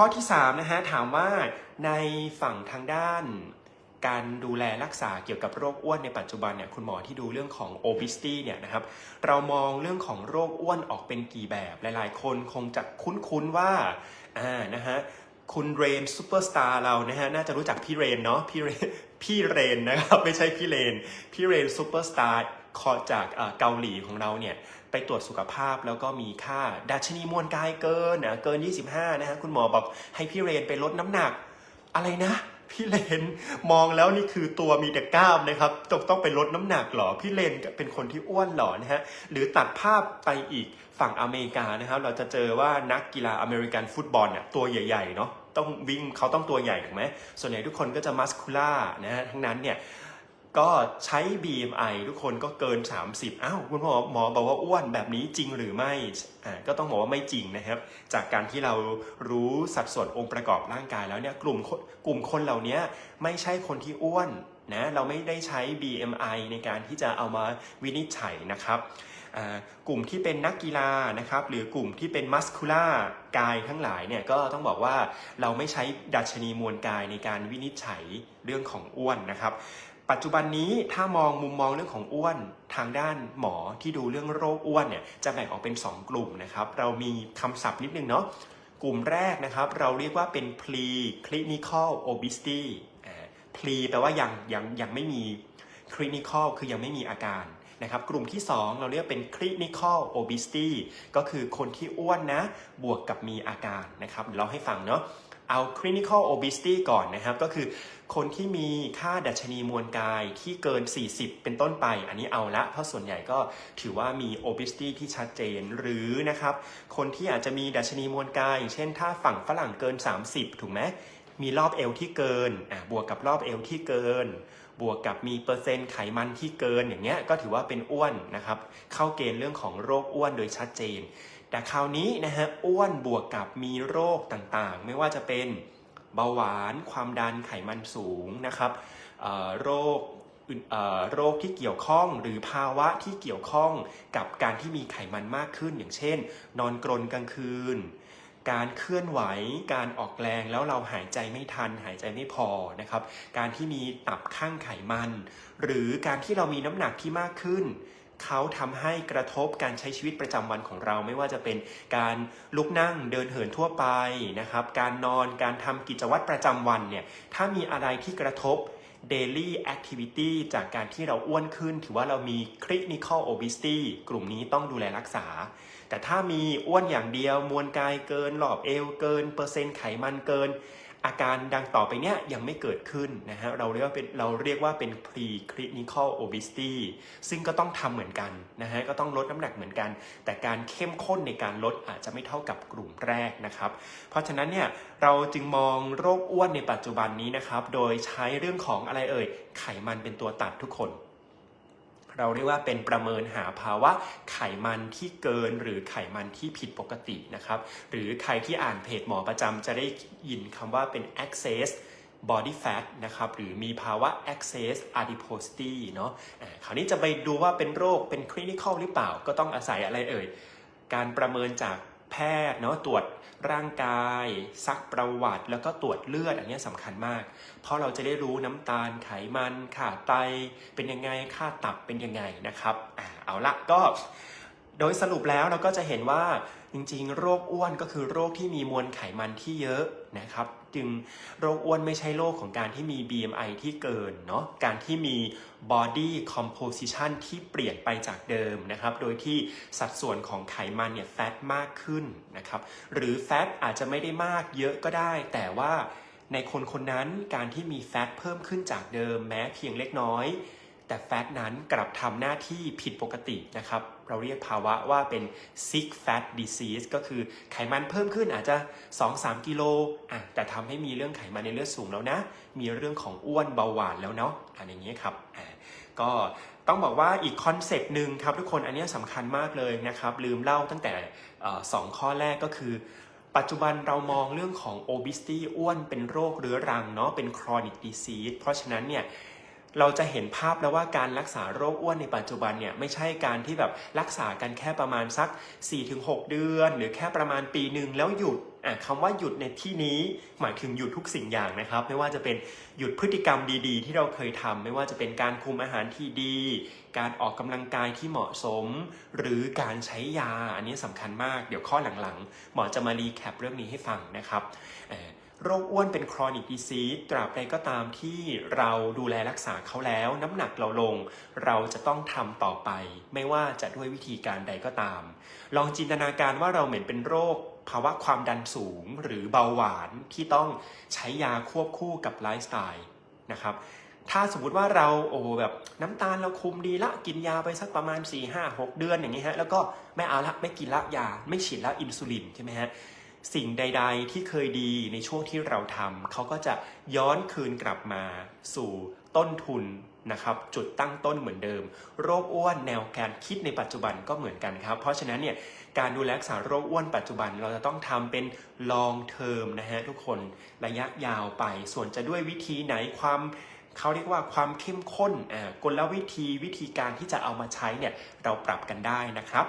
ข้อที่3นะฮะถามว่าในฝั่งทางด้าน การดูแลรักษาเกี่ยวกับโรคอ้วนในปัจจุบันเนี่ยคุณหมอที่ดูเรื่องของ obesity เนี่ยนะครับเรามองเรื่องของโรคอ้วนออกเป็นกี่แบบหลายๆ คนคงจะคุ้นๆว่าอ่านะฮะคุณเรนซูเปอร์สตาร์เรานะฮะน่าจะรู้จักพี่เรนเนาะพี่เรนพี่เรนนะครับไม่ใช่พี่เรนพี่เรนซูเปอร์สตาร์ จากเกาหลีของเราเนี่ยไปตรวจสุขภาพแล้วก็มีค่าดัชนีมวลกายเกินนะเกิน 25 นะฮะคุณหมอบอกให้พี่เรนไปลดน้ำหนัก อะไรนะ พี่เลนมองแล้วนี่คือตัวมีแต่กล้ามนะครับต้องต้องไปลดน้ำหนักหรอ พี่เลนเป็นคนที่อ้วนหรอนะฮะหรือตัดภาพไปอีกฝั่งอเมริกานะครับเราจะเจอว่านักกีฬาอเมริกันฟุตบอลเนี่ยตัวใหญ่ๆเนาะต้องวิ่งเขาต้องตัวใหญ่ถูกไหมส่วนใหญ่ทุกคนก็จะมัสคูล่านะฮะทั้งนั้นเนี่ย ก็ใช้ BMI ทุกคนก็เกิน 30 อ้าวคุณหมอหมอบอกว่าอ้วนแบบนี้จริงหรือไม่อ่าก็ต้องบอกว่าไม่จริงนะครับ จากการที่เรารู้สัดส่วนองค์ประกอบร่างกายแล้วเนี่ยกลุ่มกลุ่มคนเหล่านี้ไม่ใช่คนที่อ้วนนะเราไม่ได้ใช้ BMI ในการที่จะเอามาวินิจฉัยนะครับกลุ่มที่เป็นนักกีฬานะครับหรือกลุ่มที่เป็นมัสคูล่ากายทั้งหลายเนี่ยก็ต้องบอกว่าเราไม่ใช้ดัชนีมวลกายในการวินิจฉัยเรื่องของอ้วนนะครับ ปัจจุบันนี้ถ้ามองมุมมองเรื่องของอ้วนทางด้านหมอที่ดูเรื่องโรคอ้วนเนี่ยจะแบ่งออกเป็น 2 กลุ่มนะครับ เรามีคำศัพท์นิดนึงเนาะกลุ่มแรกนะครับ เราเรียกว่าเป็น pre clinical obesity อ่า pre แปลว่ายังยังยังไม่มี clinical คือยังไม่มีอาการนะครับ กลุ่มที่ 2 เราเรียกเป็น clinical obesity ก็คือคนที่อ้วนนะ บวกกับมีอาการนะครับ เราให้ฟังเนาะ เอา clinical obesity ก่อนนะครับ ก็คือคนที่มีค่าดัชนีมวลกายที่เกิน 40 เป็นต้นไป อันนี้เอาละ เพราะส่วนใหญ่ก็ถือว่ามี obesity ที่ชัดเจน หรือนะครับ คนที่อาจจะมีดัชนีมวลกาย เช่นถ้าฝั่งฝรั่งเกิน 30 ถูกไหม มีรอบเอวที่เกิน อะ บวกกับรอบเอวที่เกิน บวกกับมีเปอร์เซ็นต์ไขมันที่เกิน อย่างเงี้ย ก็ถือว่าเป็นอ้วนนะครับ เข้าเกณฑ์เรื่องของโรคอ้วนโดยชัดเจน แต่คราวนี้นะฮะอ้วนบวกกับมีโรคต่างๆ ไม่ว่าจะเป็นเบาหวานความดันไขมันสูงนะครับโรคโรคที่เกี่ยวข้องหรือภาวะที่เกี่ยวข้องกับการที่มีไขมันมากขึ้น อย่างเช่น นอนกรนกลางคืน การเคลื่อนไหว การออกแรงแล้วเราหายใจไม่ทัน หายใจไม่พอนะครับ การที่มีตับข้างไขมัน หรือการที่เรามีน้ำหนักที่มากขึ้น เขาทำให้กระทบการใช้ชีวิตประจำวันของเราไม่ว่าจะเป็นการลุกนั่งเดินเหินทั่วไปนะครับ การนอนการทำกิจวัตรประจำวันเนี่ยถ้ามีอะไรที่กระทบ daily activity จากการที่เราอ้วนขึ้น ถือว่าเรามี clinical obesity กลุ่มนี้ต้องดูแลรักษา แต่ถ้ามีอ้วนอย่างเดียวมวลกายเกิน หลอบเอวเกิน เปอร์เซ็นต์ไขมันเกิน อาการดังต่อไปเนี้ยยังไม่เกิดขึ้นนะฮะเราเรียกว่าเป็นเราเรียกว่าเป็น pre clinical obesity ซึ่งก็ต้องทำเหมือนกันนะฮะก็ต้องลดน้ำหนักเหมือนกัน แต่การเข้มข้นในการลดอาจจะไม่เท่ากับกลุ่มแรกนะครับเพราะฉะนั้นเนี่ยเราจึงมองโรคอ้วนในปัจจุบันนี้นะครับโดยใช้เรื่องของอะไรเอ่ยไขมันเป็นตัวตัดทุกคน เราเรียกว่าเป็นประเมินหาภาวะไขมันที่เกินหรือไขมันที่ผิดปกตินะครับ หรือใครที่อ่านเพจหมอประจำจะได้ยินคำว่าเป็น access body fat นะครับหรือมีภาวะ excess adiposity เนาะคราวนี้จะไปดูว่าเป็นโรคเป็น clinical หรือเปล่าก็ต้องอาศัยอะไรเอ่ย การประเมินจาก แพทย์เนาะตรวจร่างกาย ซักประวัติ แล้วก็ตรวจเลือดอันนี้สำคัญมาก เพราะเราจะได้รู้น้ำตาลไขมันค่าไตเป็นยังไงค่าตับเป็นยังไงนะครับอ่าเอาละก็โดยสรุปแล้วเราก็จะเห็นว่าจริงๆ โรคอ้วนก็คือโรคที่มีมวลไขมันที่เยอะนะครับ จึงโรคอ้วนไม่ใช่โรคของการที่มี BMI ที่เกินเนาะการที่มี body composition ที่เปลี่ยนไปจากเดิมนะครับ โดยที่สัดส่วนของไขมันเนี่ยแฟตมากขึ้นนะครับ หรือแฟตอาจจะไม่ได้มากเยอะก็ได้ แต่ว่าในคนคนนั้นการที่มีแฟตเพิ่มขึ้นจากเดิมแม้เพียงเล็กน้อย แต่แฟตนั้นกลับทำหน้าที่ผิดปกตินะครับ เราเรียกภาวะว่าเป็น sick fat disease ก็คือไขมันเพิ่มขึ้นอาจจะ 2-3 กิโลอะแต่ทำให้มีเรื่องไขมันในเลือดสูงแล้วนะ มีเรื่องของอ้วนเบาหวานแล้วเนาะอันอย่างนี้ยครับอะก็ต้องบอกว่าอีกคอนเซปต์หนึ่งครับทุกคนอันนี้สำคัญมากเลยนะครับ ลืมเล่าตั้งแต่สองข้อแรกก็คือ ปัจจุบันเรามองเรื่องของ obesity อ้วนเป็นโรคเรื้อรังเนาะเป็น chronic disease เพราะฉะนั้นเนี่ย เราจะเห็นภาพแล้วว่าการรักษาโรคอ้วนในปัจจุบันเนี่ยไม่ใช่การที่แบบรักษากันแค่ประมาณสัก 4-6 เดือน หรือแค่ประมาณปีหนึ่งแล้วหยุดอะคำว่าหยุดในที่นี้หมายถึงหยุดทุกสิ่งอย่างนะครับ ไม่ว่าจะเป็นหยุดพฤติกรรมดีๆ ที่เราเคยทำไม่ว่าจะเป็นการคุมอาหารที่ดี การออกกำลังกายที่เหมาะสม หรือการใช้ยาอันนี้สำคัญมาก เดี๋ยวข้อหลังๆ หมอจะมารีแคปเรื่องนี้ให้ฟังนะครับอ่อ โรคอ้วนเป็น chronic disease ตราบใดก็ตามที่เราดูแลรักษาเขาแล้ว น้ำหนักเราลง เราจะต้องทำต่อไป ไม่ว่าจะด้วยวิธีการใดก็ตาม ลองจินตนาการว่าเราเหมือนเป็นโรคภาวะความดันสูงหรือเบาหวานที่ต้องใช้ยาควบคู่กับไลฟ์สไตล์นะครับ ถ้าสมมติว่าเราโอ้แบบน้ำตาลเราคุมดีละกินยาไปสักประมาณ 4 5 6 เดือนอย่างนี้ฮะแล้วก็ไม่เอาละไม่กินละยาไม่ฉีดละอินซูลินใช่ไหมฮะ สิ่งใด ๆ ที่เคยดีในช่วงที่เราทำเขาก็จะย้อนคืนกลับมาสู่ต้นทุนนะครับจุดตั้งต้นเหมือนเดิม โรคอ้วนแนวการคิดในปัจจุบันก็เหมือนกันครับ เพราะฉะนั้นเนี่ยการดูแลรักษาโรคอ้วนปัจจุบันเราจะต้องทำเป็น long term นะฮะทุกคนระยะยาวไป ส่วนจะด้วยวิธีไหนความเขาเรียกว่าความเข้มข้นอ่ากลวิธีวิธีการที่จะเอามาใช้เนี่ยเราปรับกันได้นะครับ